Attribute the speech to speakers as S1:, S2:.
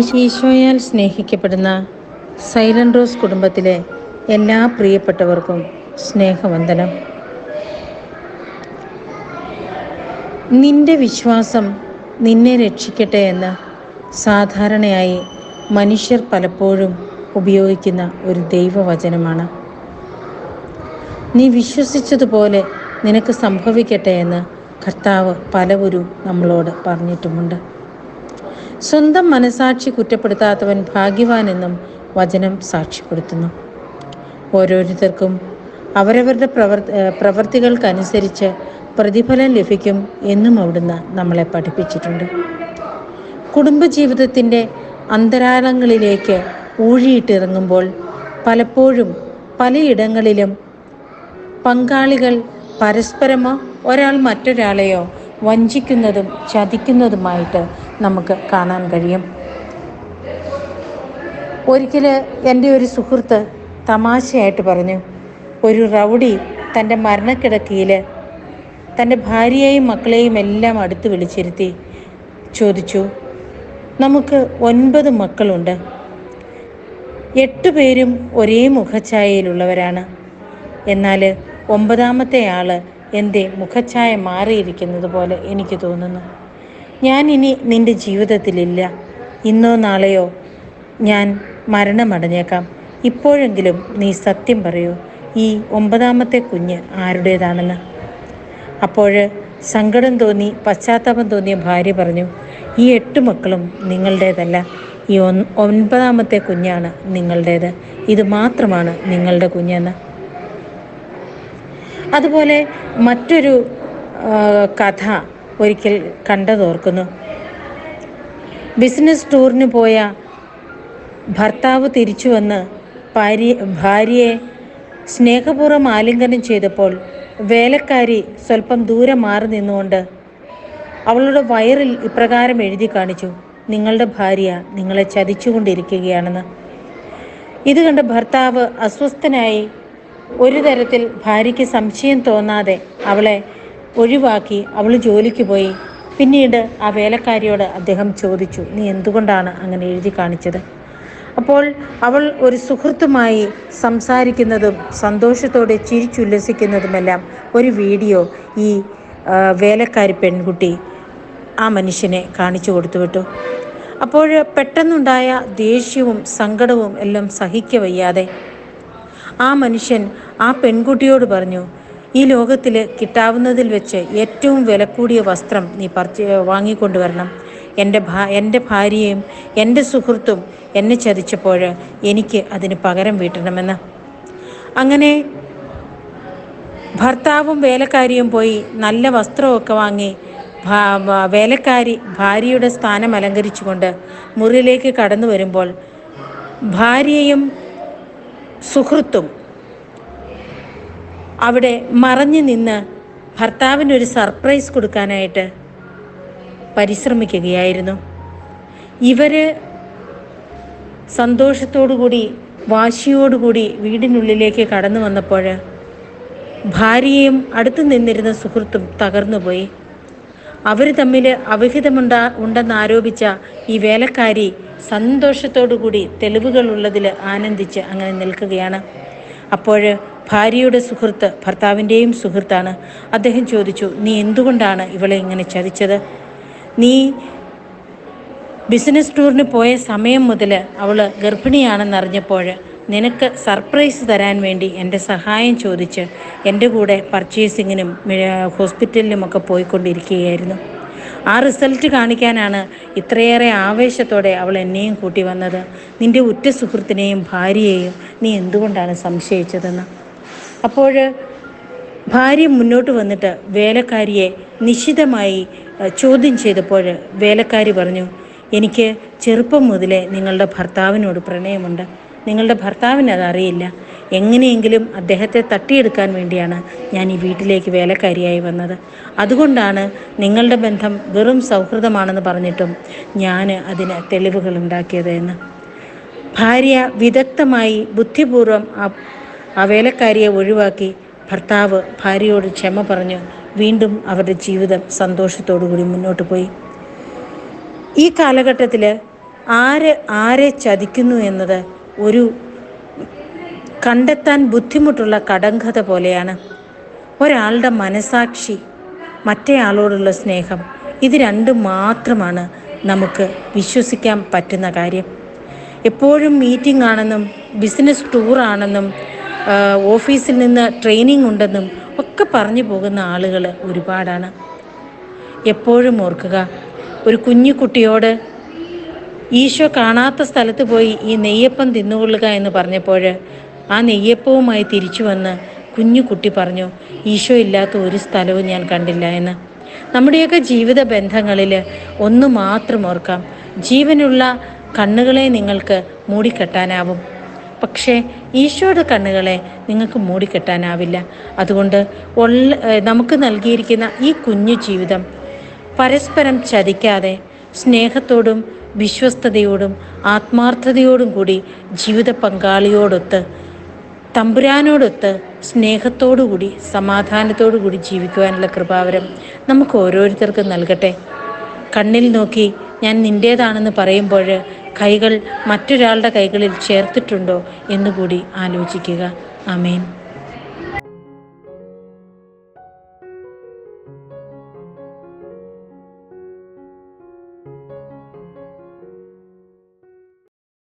S1: ഈശോയാൽ സ്നേഹിക്കപ്പെടുന്ന silent rose കുടുംബത്തിലെ എല്ലാ പ്രിയപ്പെട്ടവർക്കും സ്നേഹവന്ദനം. നിന്റെ വിശ്വാസം നിന്നെ രക്ഷിക്കട്ടെ എന്ന് സാധാരണയായി മനുഷ്യർ പലപ്പോഴും ഉപയോഗിക്കുന്ന ഒരു ദൈവവചനമാണ്. നീ വിശ്വസിച്ചതുപോലെ നിനക്ക് സംഭവിക്കട്ടെ എന്ന് കർത്താവ് പലവരും നമ്മളോട് പറഞ്ഞിട്ടുമുണ്ട്. സ്വന്തം മനസാക്ഷി കുറ്റപ്പെടുത്താത്തവൻ ഭാഗ്യവാനെന്നും വചനം സാക്ഷ്യപ്പെടുത്തുന്നു. ഓരോരുത്തർക്കും അവരവരുടെ പ്രവർ പ്രവൃത്തികൾക്കനുസരിച്ച് പ്രതിഫലം ലഭിക്കും എന്നും അവിടുന്ന് നമ്മളെ പഠിപ്പിച്ചിട്ടുണ്ട്. കുടുംബജീവിതത്തിന്റെ അന്തരാളങ്ങളിലേക്ക് ഊഴിയിട്ടിറങ്ങുമ്പോൾ പലപ്പോഴും പലയിടങ്ങളിലും പങ്കാളികൾ പരസ്പരമോ ഒരാൾ മറ്റൊരാളെയോ വഞ്ചിക്കുന്നതും ചതിക്കുന്നതുമായിട്ട് നമുക്ക് കാണാൻ കഴിയും. ഒരിക്കൽ എന്റെ ഒരു സുഹൃത്ത് തമാശയായിട്ട് പറഞ്ഞു ഒരു റൗഡി തന്റെ മരണക്കിടക്കയിൽ തന്റെ ഭാര്യയെയും മക്കളെയും എല്ലാം അടുത്ത് വിളിച്ചിരുത്തി. ചോദിച്ചു നമുക്ക് ഒൻപത് മക്കളുണ്ട്. എട്ട് പേരും ഒരേ മുഖഛായയിലുള്ളവരാണ്. എന്നാൽ ഒമ്പതാമത്തെ ആൾ എന്റെ മുഖഛായ മാറിയിരിക്കുന്നത് പോലെ എനിക്ക് തോന്നുന്നു. ഞാൻ ഇനി നിന്റെ ജീവിതത്തിലില്ല. ഇന്നോ നാളെയോ ഞാൻ മരണമടഞ്ഞേക്കാം. ഇപ്പോഴെങ്കിലും നീ സത്യം പറയൂ ഈ ഒമ്പതാമത്തെ കുഞ്ഞ് ആരുടേതാണെന്ന്. അപ്പോൾ സങ്കടം തോന്നി പശ്ചാത്താപം തോന്നിയ ഭാര്യ പറഞ്ഞു ഈ എട്ട് മക്കളും നിങ്ങളുടേതല്ല. ഈ ഒൻപതാമത്തെ കുഞ്ഞാണ് നിങ്ങളുടേത്. ഇത് മാത്രമാണ് നിങ്ങളുടെ കുഞ്ഞെന്ന്. അതുപോലെ മറ്റൊരു കഥ ഒരിക്കൽ കണ്ടതോർക്കുന്നു. ബിസിനസ് ടൂറിന് പോയ ഭർത്താവ് തിരിച്ചു വന്ന് ഭാര്യ ഭാര്യയെ സ്നേഹപൂർവം ആലിംഗനം ചെയ്തപ്പോൾ വേലക്കാരി സ്വല്പം ദൂരെ മാറി നിന്നുകൊണ്ട് അവളുടെ വയറിൽ ഇപ്രകാരം എഴുതി കാണിച്ചു നിങ്ങളുടെ ഭാര്യ നിങ്ങളെ ചതിച്ചുകൊണ്ടിരിക്കുകയാണെന്ന്. ഇത് കണ്ട് ഭർത്താവ് അസ്വസ്ഥനായി ഒരു തരത്തിൽ ഭാര്യയ്ക്ക് സംശയം തോന്നാതെ അവളെ ഒഴിവാക്കി അവൾ ജോലിക്ക് പോയി. പിന്നീട് ആ വേലക്കാരിയോട് അദ്ദേഹം ചോദിച്ചു നീ എന്തുകൊണ്ടാണ് അങ്ങനെ എഴുതി കാണിച്ചത്? അപ്പോൾ അവൾ ഒരു സുഹൃത്തുമായി സംസാരിക്കുന്നതും സന്തോഷത്തോടെ ചിരിച്ചുല്ലസിക്കുന്നതുമെല്ലാം ഒരു വീഡിയോ ഈ വേലക്കാരി പെൺകുട്ടി ആ മനുഷ്യനെ കാണിച്ചു കൊടുത്തു വിട്ടു. അപ്പോൾ പെട്ടെന്നുണ്ടായ ദേഷ്യവും സങ്കടവും എല്ലാം സഹിക്കവയ്യാതെ ആ മനുഷ്യൻ ആ പെൺകുട്ടിയോട് പറഞ്ഞു ഈ ലോകത്തിൽ കിട്ടാവുന്നതിൽ വെച്ച് ഏറ്റവും വില കൂടിയ വസ്ത്രം നീ പറിച്ച് വാങ്ങിക്കൊണ്ടുവരണം എന്റെ ഭാ എന്റെ ഭാര്യയും എന്റെ സുഹൃത്തും എന്നെ ചതിച്ചപ്പോൾ എനിക്ക് അതിന് പകരം വീട്ടണമെന്ന്. അങ്ങനെ ഭർത്താവും വേലക്കാരിയും പോയി നല്ല വസ്ത്രമൊക്കെ വാങ്ങി വേലക്കാരി ഭാര്യയുടെ സ്ഥാനം അലങ്കരിച്ചുകൊണ്ട് മുറിയിലേക്ക് കടന്നു വരുമ്പോൾ ഭാര്യയും സുഹൃത്തും അവിടെ മറഞ്ഞു നിന്ന് ഭർത്താവിനൊരു സർപ്രൈസ് കൊടുക്കാനായിട്ട് പരിശ്രമിക്കുകയായിരുന്നു. ഇവർ സന്തോഷത്തോടുകൂടി വാശിയോടുകൂടി വീടിനുള്ളിലേക്ക് കടന്നു വന്നപ്പോൾ ഭാര്യയും അടുത്ത് നിന്നിരുന്ന സുഹൃത്തും തകർന്നുപോയി. അവർ തമ്മിൽ അവിഹിതമുണ്ടാ ഉണ്ടെന്നാരോപിച്ച ഈ വേലക്കാരി സന്തോഷത്തോടുകൂടി തെളിവുകളുള്ളതിൽ ആനന്ദിച്ച് അങ്ങനെ നിൽക്കുകയാണ്. അപ്പോൾ ഭാര്യയുടെ സുഹൃത്ത് ഭർത്താവിന്റെയും സുഹൃത്താണ്. അദ്ദേഹം ചോദിച്ചു നീ എന്തുകൊണ്ടാണ് ഇവളെ ഇങ്ങനെ ചതിച്ചത്? നീ ബിസിനസ് ടൂറിന് പോയ സമയം മുതൽ അവൾ ഗർഭിണിയാണെന്നറിഞ്ഞപ്പോൾ നിനക്ക് സർപ്രൈസ് തരാൻ വേണ്ടി എന്റെ സഹായം ചോദിച്ച് എന്റെ കൂടെ പർച്ചേസിങ്ങിനും ഹോസ്പിറ്റലിലുമൊക്കെ പോയിക്കൊണ്ടിരിക്കുകയായിരുന്നു. ആ റിസൾട്ട് കാണിക്കാനാണ് ഇത്രയേറെ ആവേശത്തോടെ അവൾ എന്നെയും കൂട്ടി വന്നത്. നിന്റെ ഉറ്റ സുഹൃത്തിനെയും ഭാര്യയെയും നീ എന്തുകൊണ്ടാണ് സംശയിച്ചതെന്ന്? അപ്പോൾ ഭാര്യ മുന്നോട്ട് വന്നിട്ട് വേലക്കാരിയെ നിശിതമായി ചോദ്യം ചെയ്തപ്പോൾ വേലക്കാരി പറഞ്ഞു എനിക്ക് ചെറുപ്പം മുതലേ നിങ്ങളുടെ ഭർത്താവിനോട് പ്രണയമുണ്ട്. നിങ്ങളുടെ ഭർത്താവിന് അതറിയില്ല എങ്ങനെയെങ്കിലും അദ്ദേഹത്തെ തട്ടിയെടുക്കാൻ വേണ്ടിയാണ് ഞാൻ ഈ വീട്ടിലേക്ക് വേലക്കാരിയായി വന്നത്. അതുകൊണ്ടാണ് നിങ്ങളുടെ ബന്ധം വെറും സൗഹൃദമാണെന്ന് പറഞ്ഞിട്ടും ഞാൻ അതിന് തെളിവുകൾ ഉണ്ടാക്കിയത് എന്ന്. ഭാര്യ വിദഗ്ധമായി ബുദ്ധിപൂർവം ആ വേലക്കാരിയെ ഒഴിവാക്കി ഭർത്താവ് ഭാര്യയോട് ക്ഷമ പറഞ്ഞ് വീണ്ടും അവരുടെ ജീവിതം സന്തോഷത്തോടുകൂടി മുന്നോട്ട് പോയി. ഈ കാലഘട്ടത്തിൽ ആര് ആരെ ചതിക്കുന്നു എന്നത് ഒരു കണ്ടെത്താൻ ബുദ്ധിമുട്ടുള്ള കടങ്കഥ പോലെയാണ്. ഒരാളുടെ മനസാക്ഷി മറ്റേ ആളോടുള്ള സ്നേഹം ഇത് രണ്ടും മാത്രമാണ് നമുക്ക് വിശ്വസിക്കാൻ പറ്റുന്ന കാര്യം. എപ്പോഴും മീറ്റിംഗ് ആണെന്നും ബിസിനസ് ടൂറാണെന്നും ഓഫീസിൽ നിന്ന് ട്രെയിനിങ് ഉണ്ടെന്നും ഒക്കെ പറഞ്ഞു പോകുന്ന ആളുകൾ ഒരുപാടാണ്. എപ്പോഴും ഓർക്കുക ഒരു കുഞ്ഞിക്കുട്ടിയോട് ഈശോ കാണാത്ത സ്ഥലത്ത് പോയി ഈ നെയ്യപ്പം തിന്നുകൊള്ളുക എന്ന് പറഞ്ഞപ്പോൾ ആ നെയ്യപ്പവുമായി തിരിച്ചു വന്ന് കുഞ്ഞു കുട്ടി പറഞ്ഞു ഈശോ ഇല്ലാത്ത ഒരു സ്ഥലവും ഞാൻ കണ്ടില്ല എന്ന്. നമ്മുടെയൊക്കെ ജീവിത ബന്ധങ്ങളിൽ ഒന്ന് മാത്രം ഓർക്കാം. ജീവനുള്ള കണ്ണുകളെ നിങ്ങൾക്ക് മൂടിക്കെട്ടാനാവും. പക്ഷേ ഈശോയുടെ കണ്ണുകളെ നിങ്ങൾക്ക് മൂടിക്കെട്ടാനാവില്ല. അതുകൊണ്ട് നമുക്ക് നൽകിയിരിക്കുന്ന ഈ കുഞ്ഞു ജീവിതം പരസ്പരം ചതിക്കാതെ സ്നേഹത്തോടും വിശ്വസ്തയോടും ആത്മാർത്ഥതയോടും കൂടി ജീവിത പങ്കാളിയോടൊത്ത് തമ്പുരാനോടൊത്ത് സ്നേഹത്തോടുകൂടി സമാധാനത്തോടുകൂടി ജീവിക്കുവാനുള്ള കൃപാവരം നമുക്ക് ഓരോരുത്തർക്കും നൽകട്ടെ. കണ്ണിൽ നോക്കി ഞാൻ നിന്റേതാണെന്ന് പറയുമ്പോൾ കൈകൾ മറ്റൊരാളുടെ കൈകളിൽ ചേർത്തിട്ടുണ്ടോ എന്നുകൂടി ആലോചിക്കുക. ആമേൻ.